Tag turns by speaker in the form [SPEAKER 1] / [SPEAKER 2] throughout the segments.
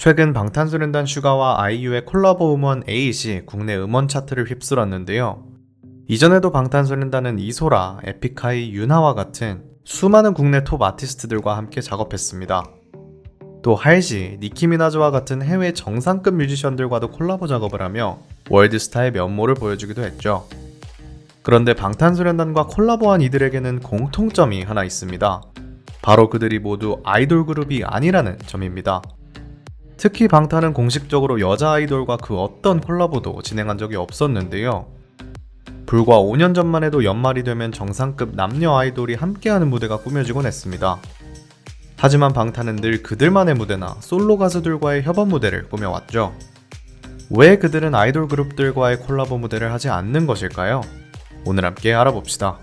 [SPEAKER 1] 최근 방탄소년단 슈가와 아이유의 콜라보 음원 에잇이 국내 음원 차트를 휩쓸었는데요. 이전에도 방탄소년단은 이소라, 에픽하이, 윤하와 같은 수많은 국내 톱 아티스트들과 함께 작업했습니다. 또 할시, 니키미나즈와 같은 해외 정상급 뮤지션들과도 콜라보 작업을 하며 월드스타의 면모를 보여주기도 했죠. 그런데 방탄소년단과 콜라보한 이들에게는 공통점이 하나 있습니다. 바로 그들이 모두 아이돌 그룹이 아니라는 점입니다. 특히 방탄은 공식적으로 여자 아이돌과 그 어떤 콜라보도 진행한 적이 없었는데요. 불과 5년 전만 해도 연말이 되면 정상급 남녀 아이돌이 함께하는 무대가 꾸며지곤 했습니다. 하지만 방탄은 늘 그들만의 무대나 솔로 가수들과의 협업 무대를 꾸며왔죠. 왜 그들은 아이돌 그룹들과의 콜라보 무대를 하지 않는 것일까요? 오늘 함께 알아봅시다.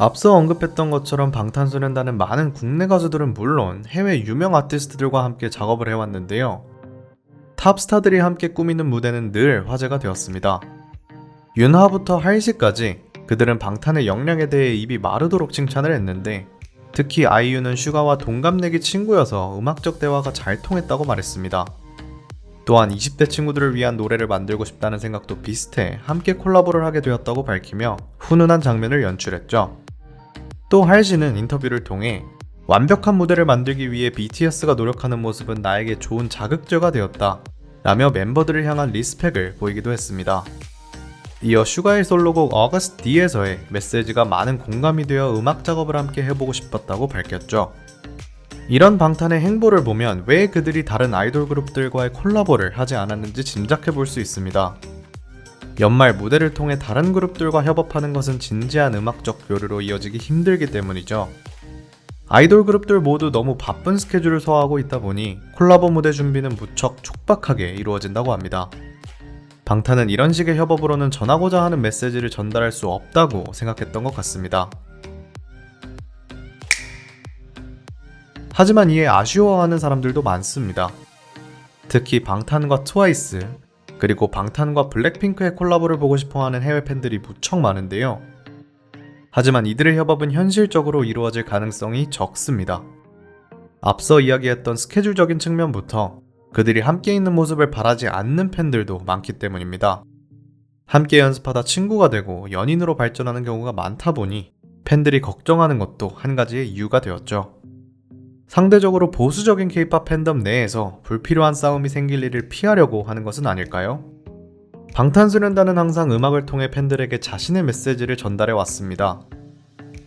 [SPEAKER 1] 앞서 언급했던 것처럼 방탄소년단은 많은 국내 가수들은 물론 해외 유명 아티스트들과 함께 작업을 해왔는데요. 탑스타들이 함께 꾸미는 무대는 늘 화제가 되었습니다. 윤하부터 할시까지 그들은 방탄의 역량에 대해 입이 마르도록 칭찬을 했는데 특히 아이유는 슈가와 동갑내기 친구여서 음악적 대화가 잘 통했다고 말했습니다. 또한 20대 친구들을 위한 노래를 만들고 싶다는 생각도 비슷해 함께 콜라보를 하게 되었다고 밝히며 훈훈한 장면을 연출했죠. 또 할시는 인터뷰를 통해 완벽한 무대를 만들기 위해 BTS가 노력하는 모습은 나에게 좋은 자극제가 되었다. 라며 멤버들을 향한 리스펙을 보이기도 했습니다. 이어 슈가의 솔로곡 어거스트 D에서의 메시지가 많은 공감이 되어 음악 작업을 함께 해보고 싶었다고 밝혔죠. 이런 방탄의 행보를 보면 왜 그들이 다른 아이돌 그룹들과의 콜라보를 하지 않았는지 짐작해 볼 수 있습니다. 연말 무대를 통해 다른 그룹들과 협업하는 것은 진지한 음악적 교류로 이어지기 힘들기 때문이죠. 아이돌 그룹들 모두 너무 바쁜 스케줄을 소화하고 있다 보니 콜라보 무대 준비는 무척 촉박하게 이루어진다고 합니다. 방탄은 이런 식의 협업으로는 전하고자 하는 메시지를 전달할 수 없다고 생각했던 것 같습니다. 하지만 이에 아쉬워하는 사람들도 많습니다. 특히 방탄과 트와이스, 그리고 방탄과 블랙핑크의 콜라보를 보고 싶어 하는 해외 팬들이 무척 많은데요. 하지만 이들의 협업은 현실적으로 이루어질 가능성이 적습니다. 앞서 이야기했던 스케줄적인 측면부터 그들이 함께 있는 모습을 바라지 않는 팬들도 많기 때문입니다. 함께 연습하다 친구가 되고 연인으로 발전하는 경우가 많다 보니 팬들이 걱정하는 것도 한 가지의 이유가 되었죠. 상대적으로 보수적인 케이팝 팬덤 내에서 불필요한 싸움이 생길 일을 피하려고 하는 것은 아닐까요? 방탄소년단은 항상 음악을 통해 팬들에게 자신의 메시지를 전달해 왔습니다.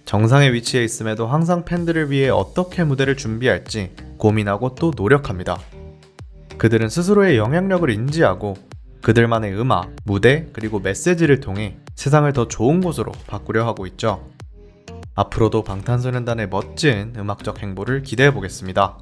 [SPEAKER 1] 정상의 위치에 있음에도 항상 팬들을 위해 어떻게 무대를 준비할지 고민하고 또 노력합니다. 그들은 스스로의 영향력을 인지하고 그들만의 음악, 무대, 그리고 메시지를 통해 세상을 더 좋은 곳으로 바꾸려 하고 있죠. 앞으로도 방탄소년단의 멋진 음악적 행보를 기대해 보겠습니다.